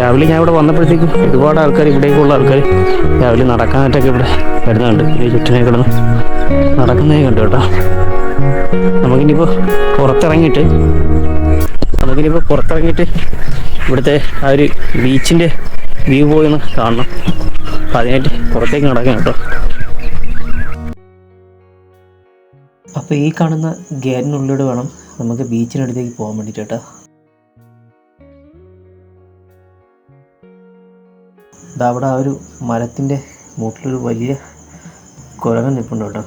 രാവിലെ ഞാൻ ഇവിടെ വന്നപ്പോഴത്തേക്കും ഒരുപാട് ആൾക്കാർ ഇവിടേക്കുള്ള ആൾക്കാർ രാവിലെ നടക്കാനായിട്ടൊക്കെ ഇവിടെ വരുന്നുണ്ട്. ഈ ചുറ്റിനെ കിടന്ന് നടക്കുന്നതേ കണ്ടു കേട്ടോ. നമുക്കിനിപ്പോൾ പുറത്തിറങ്ങിയിട്ട് നമുക്കിനിപ്പോൾ പുറത്തിറങ്ങിയിട്ട് ഇവിടുത്തെ ആ ഒരു ബീച്ചിന്റെ വ്യൂ പോയി ഒന്ന് കാണണം. അപ്പം അതിനായിട്ട് പുറത്തേക്ക് നടക്കാം കേട്ടോ. അപ്പോൾ ഈ കാണുന്ന ഗേറ്റിനുള്ളിലൂടെ വേണം നമുക്ക് ബീച്ചിനടുത്തേക്ക് പോകാൻ വേണ്ടിയിട്ട് കേട്ടോ. ഇതാ അവിടെ ആ ഒരു മരത്തിന്റെ മൂട്ടിലൊരു വലിയ കുരങ്ങൻ നിൽപ്പുണ്ട് കേട്ടോ.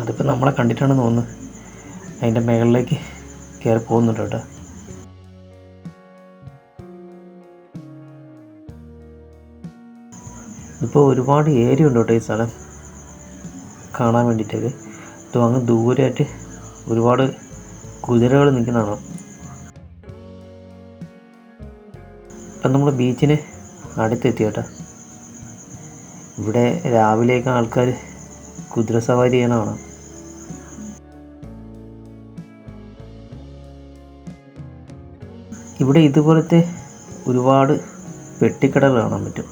അതിപ്പോൾ നമ്മളെ കണ്ടിട്ടാണെന്ന് തോന്നുന്നു അതിന്റെ മേളിലേക്ക് കയറി പോകുന്നുണ്ട് കേട്ടോ. ഇപ്പോൾ ഒരുപാട് ഏരിയ ഉണ്ട് കേട്ടോ ഈ സ്ഥലം കാണാൻ വേണ്ടിയിട്ടൊക്കെ. ഇത് അങ്ങ് ദൂരെയായിട്ട് ഒരുപാട് കുതിരകൾ നിൽക്കുന്നതാണ് ഇപ്പം നമ്മൾ ബീച്ചിന് അടുത്തെത്തി കേട്ടോ. ഇവിടെ രാവിലെയൊക്കെ ആൾക്കാർ കുതിര സവാരി ചെയ്യണതാണ് ഇവിടെ ഇതുപോലത്തെ ഒരുപാട് പെട്ടിക്കടകൾ കാണാൻ പറ്റും.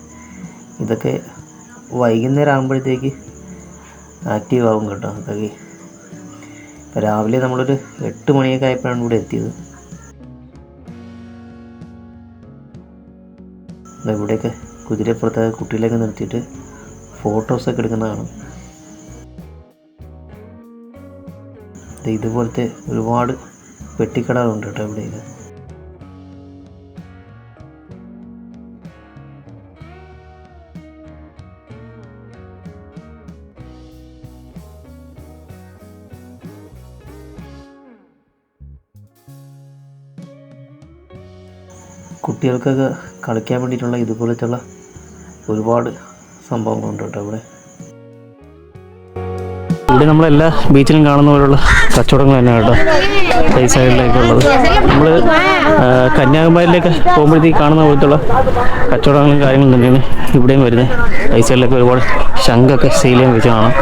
ഇതൊക്കെ വൈകുന്നേരം ആകുമ്പോഴത്തേക്ക് ആക്റ്റീവ് ആവും കേട്ടോ. അതൊക്കെ രാവിലെ നമ്മളൊരു എട്ട് മണിയൊക്കെ ആയപ്പോഴാണ് ഇവിടെ എത്തിയത്. ഇവിടെയൊക്കെ കുതിരപ്പുറത്തെ കുട്ടികളെയൊക്കെ നിർത്തിയിട്ട് ഫോട്ടോസൊക്കെ എടുക്കുന്നതാണ് ഇതുപോലത്തെ ഒരുപാട് പെട്ടിക്കടകളുണ്ട് കേട്ടോ ഇവിടെയൊക്കെ. കുട്ടികൾക്കൊക്കെ കളിക്കാൻ വേണ്ടിയിട്ടുള്ള ഇതുപോലത്തുള്ള ഒരുപാട് സംഭവങ്ങളുണ്ട് കേട്ടോ ഇവിടെ. ഇവിടെ നമ്മളെല്ലാ ബീച്ചിലും കാണുന്ന പോലുള്ള കച്ചവടങ്ങൾ തന്നെയാണ് കേട്ടോ ഈ സൈഡിലേക്കുള്ളത്. നമ്മൾ കന്യാകുമാരിയിലേക്ക് പോകുമ്പോഴത്തേക്ക് കാണുന്ന പോലത്തുള്ള കച്ചവടങ്ങളും കാര്യങ്ങളും തന്നെയാണ് ഇവിടെയും വരുന്നത്. ഈ സൈഡിലൊക്കെ ഒരുപാട് ശംഖൊക്കെ ചെയ്യാൻ വെച്ച് കാണാം.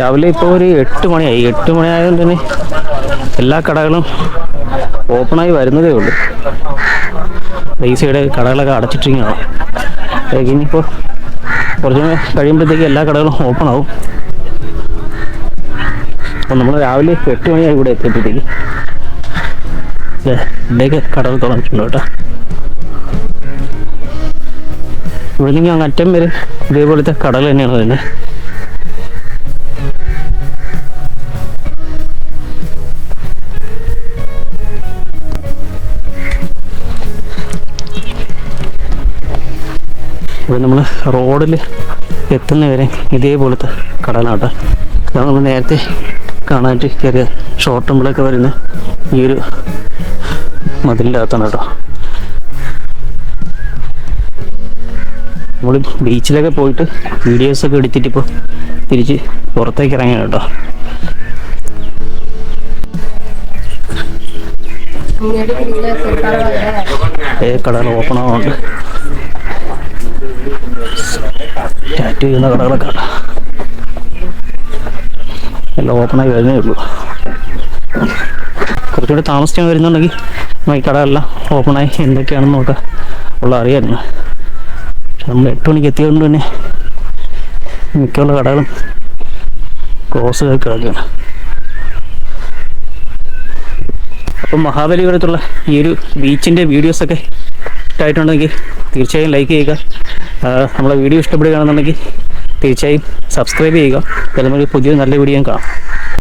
രാവിലെ ഇപ്പോൾ ഒരു എട്ട് മണിയായി. എട്ട് മണിയായതുകൊണ്ട് തന്നെ എല്ലാ കടകളും ഓപ്പണായി വരുന്നതേ ഉള്ളൂ. ഈ സൈഡ് കടകളൊക്കെ അടച്ചിട്ടിരിക്കുകയാണ്. ഇനിയിപ്പോൾ കുറച്ച് കഴിയുമ്പോഴത്തേക്ക് എല്ലാ കടകളും ഓപ്പൺ ആവും. അപ്പം നമ്മൾ രാവിലെ എട്ട് മണിയായി ഇവിടെ എത്തിയപ്പോഴത്തേക്ക്. ദേ, ഇവിടെയൊക്കെ കടകൾ തുറന്നിട്ടുണ്ട് കേട്ടോ. ഇവിടെ നിന്ന് അങ്ങ് അറ്റം വരെ ഇതേപോലത്തെ കടകൾ തന്നെയാണ് വരുന്നത്. ഇവിടെ നമ്മൾ റോഡിൽ എത്തുന്നവരെ ഇതേപോലത്തെ കടലാട്ടോ. അതാണ് നമ്മൾ നേരത്തെ കാണാനായിട്ട് ചെറിയ ഷോർട്ട് ടെമ്പിളൊക്കെ വരുന്ന ഈ ഒരു മതിലിന്റെ അകത്താണ് കേട്ടോ നമ്മൾ ബീച്ചിലൊക്കെ പോയിട്ട് വീഡിയോസൊക്കെ എടുത്തിട്ട് ഇപ്പോൾ തിരിച്ച് പുറത്തേക്ക് ഇറങ്ങിയാണ് കേട്ടോ. ഏ കടകൾ ഓപ്പൺ ആവുന്നുണ്ട് ടാറ്റു ചെയ്യുന്ന കടകളൊക്കെ. എല്ലാം ഓപ്പണായി വരുന്നേ ഉള്ളൂ. കുറച്ചുകൂടി താമസിച്ചാൽ വരുന്നുണ്ടെങ്കിൽ ഈ കടകളെല്ലാം ഓപ്പണായി എന്തൊക്കെയാണെന്ന് നോക്കാം. ഉള്ള അറിയായിരുന്നു പക്ഷെ നമ്മൾ എട്ട് മണിക്ക് എത്തിയതുകൊണ്ട് തന്നെ മിക്കുള്ള കടകളും ക്ലോസ് കിടക്കുകയാണ്. അപ്പം മഹാബലിപുരത്തുള്ള ഈ ഒരു ബീച്ചിന്റെ വീഡിയോസൊക്കെ ഇഷ്ടമായിട്ടുണ്ടെങ്കിൽ തീർച്ചയായും ലൈക്ക് ചെയ്യുക. നമ്മളെ വീഡിയോ ഇഷ്ടപ്പെടുകയാണെന്നുണ്ടെങ്കിൽ തീർച്ചയായും സബ്സ്ക്രൈബ് ചെയ്യുക. ചിലപ്പോൾ പുതിയ നല്ല വീഡിയോ കാണാം.